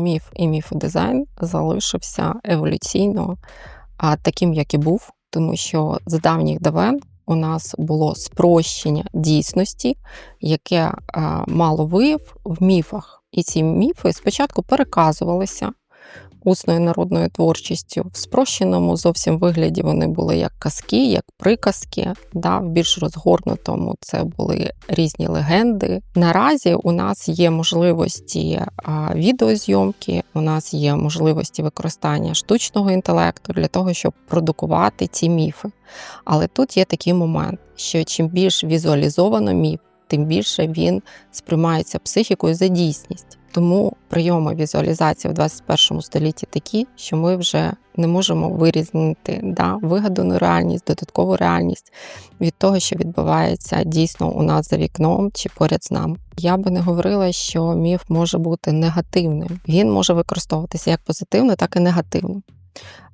міф і міфодизайн залишився еволюційно таким, як і був, тому що з давніх давен у нас було спрощення дійсності, яке мало вияв в міфах. І ці міфи спочатку переказувалися усною народною творчістю. В спрощеному зовсім вигляді вони були як казки, як приказки. Да, В більш розгорнутому це були різні легенди. Наразі у нас є можливості відеозйомки, у нас є можливості використання штучного інтелекту для того, щоб продукувати ці міфи. Але тут є такий момент, що чим більш візуалізовано міф, тим більше він сприймається психікою за дійсність. Тому прийоми візуалізації в 21 столітті такі, що ми вже не можемо вирізнити да, вигадану реальність, додаткову реальність від того, що відбувається дійсно у нас за вікном чи поряд з нами. Я би не говорила, що міф може бути негативним. Він може використовуватися як позитивно, так і негативно.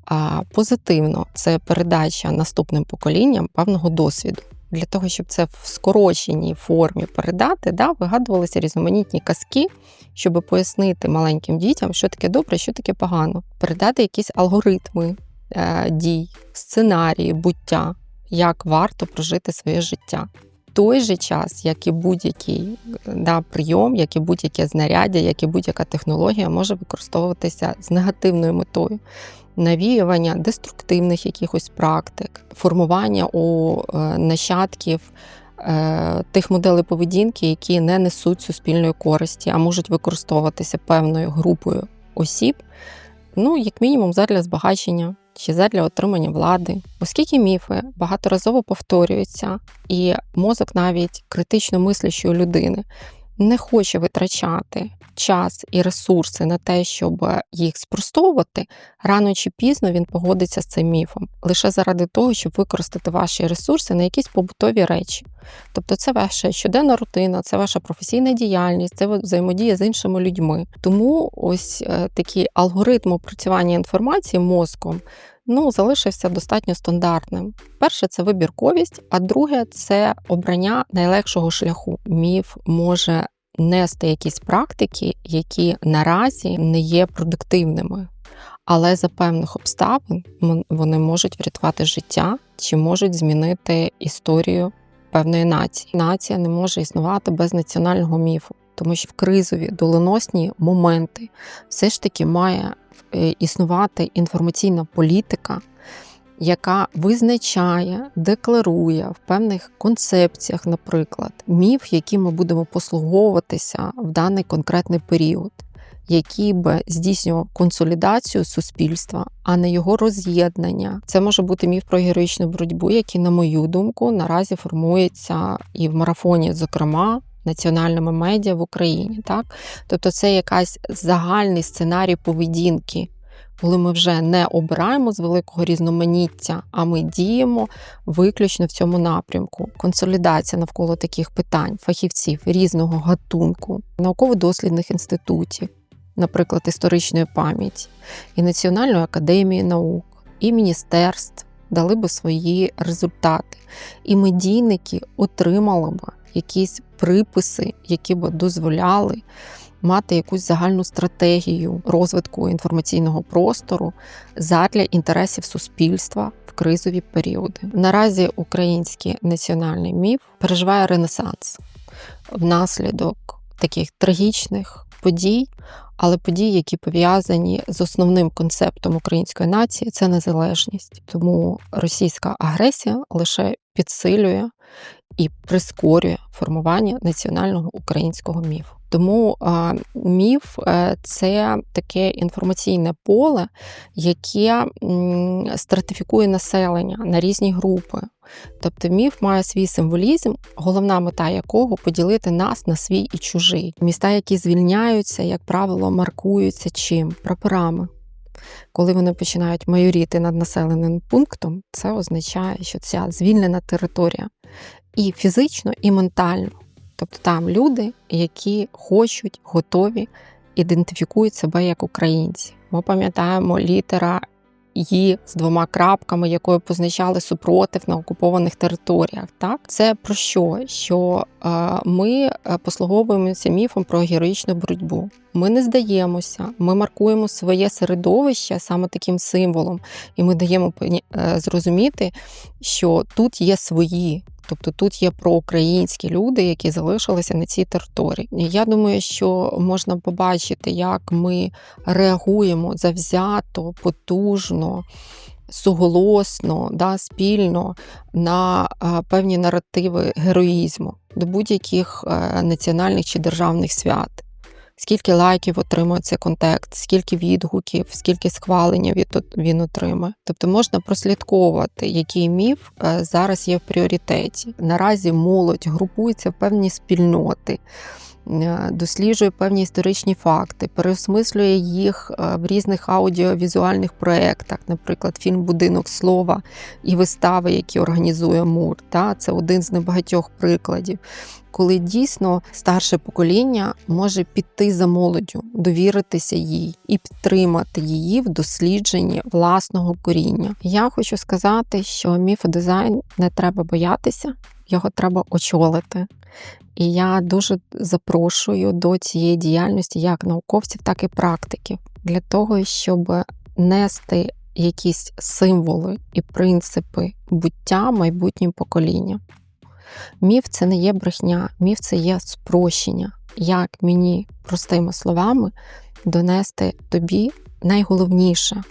А позитивно це передача наступним поколінням певного досвіду для того, щоб це в скороченій формі передати, да, вигадувалися різноманітні казки, щоб пояснити маленьким дітям, що таке добре, що таке погано, передати якісь алгоритми е, дій, сценарії, буття, як варто прожити своє життя. Той же час, як і будь-який да, прийом, як і будь-яке знаряддя, як і будь-яка технологія може використовуватися з негативною метою навіювання деструктивних якихось практик, формування у е, нащадків е, тих моделей поведінки, які не несуть суспільної користі, а можуть використовуватися певною групою осіб, ну, як мінімум, задля збагачення. Чи задля отримання влади, оскільки міфи багаторазово повторюються, і мозок навіть критично мислящої людини не хоче витрачати час і ресурси на те, щоб їх спростовувати, рано чи пізно він погодиться з цим міфом лише заради того, щоб використати ваші ресурси на якісь побутові речі. Тобто, це ваша щоденна рутина, це ваша професійна діяльність, це взаємодія з іншими людьми. Тому ось е, такий алгоритм опрацювання інформації мозком. Ну, залишився достатньо стандартним. Перше це вибірковість, а друге це обрання найлегшого шляху. Міф може нести якісь практики, які наразі не є продуктивними, але за певних обставин вони можуть врятувати життя чи можуть змінити історію певної нації. Нація не може існувати без національного міфу, тому що в кризові доленосні моменти все ж таки має е, існувати інформаційна політика яка визначає, декларує в певних концепціях, наприклад, міф, яким ми будемо послуговуватися в даний конкретний період, який би здійснював консолідацію суспільства, а не його роз'єднання. Це може бути міф про героїчну боротьбу, який, на мою думку, наразі формується і в марафоні, зокрема. Національними медіа в Україні, так тобто це якась загальний сценарій поведінки коли ми вже не обираємо з великого різноманіття, а ми діємо виключно в цьому напрямку. Консолідація навколо таких питань, фахівців різного гатунку, науково-дослідних інститутів, наприклад, історичної пам'яті, і Національної академії наук, і міністерств дали би свої результати. І медійники отримали б якісь приписи, які б дозволяли мати якусь загальну стратегію розвитку інформаційного простору задля інтересів суспільства в кризові періоди. Наразі український національний міф переживає ренесанс внаслідок таких трагічних подій. Але події, які пов'язані з основним концептом української нації, це незалежність. Тому російська агресія лише підсилює і прискорює формування національного українського міфу. Тому міф е, це таке інформаційне поле, яке стратифікує населення на різні групи. Тобто міф має свій символізм, головна мета якого поділити нас на свій і чужий. Міста, які звільняються, як правило, маркуються чим? Прапорами. Коли вони починають майоріти над населеним пунктом, це означає, що ця звільнена територія і фізично, і ментально. Тобто там люди, які хочуть, готові, ідентифікують себе як українці. Ми пам'ятаємо літера «і» з двома крапками, якою позначали супротив на окупованих територіях. Так, це про що? Що е, ми е, послуговуємося міфом про героїчну боротьбу. Ми не здаємося, ми маркуємо своє середовище саме таким символом, і ми даємо е, зрозуміти, що тут є свої. Тобто тут є проукраїнські люди, які залишилися на цій території. Я думаю, що можна побачити, як ми реагуємо завзято, потужно, суголосно, да, спільно на е, певні наративи героїзму до будь-яких е, національних чи державних свят. Скільки лайків отримує цей контекст, скільки відгуків, скільки схвалення він отримає. Тобто можна прослідковувати, який міф е, зараз є в пріоритеті. Наразі молодь групується в певні спільноти, досліджує певні історичні факти, переосмислює їх е, в різних аудіовізуальних проєктах, наприклад, фільм Будинок слова і вистави, які організує МУР. Та? Це один з небагатьох прикладів. Коли дійсно старше покоління може піти за молоддю, довіритися їй і підтримати її в дослідженні власного коріння. Я хочу сказати, що міфодизайн не треба боятися, його треба очолити. І я дуже запрошую до цієї діяльності як науковців, так і практиків для того, щоб нести якісь символи і принципи буття майбутнім поколінням. Міф це не є брехня, міф це є спрощення. Як мені простими словами донести тобі найголовніше,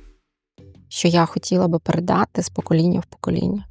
що я хотіла би передати з покоління в покоління.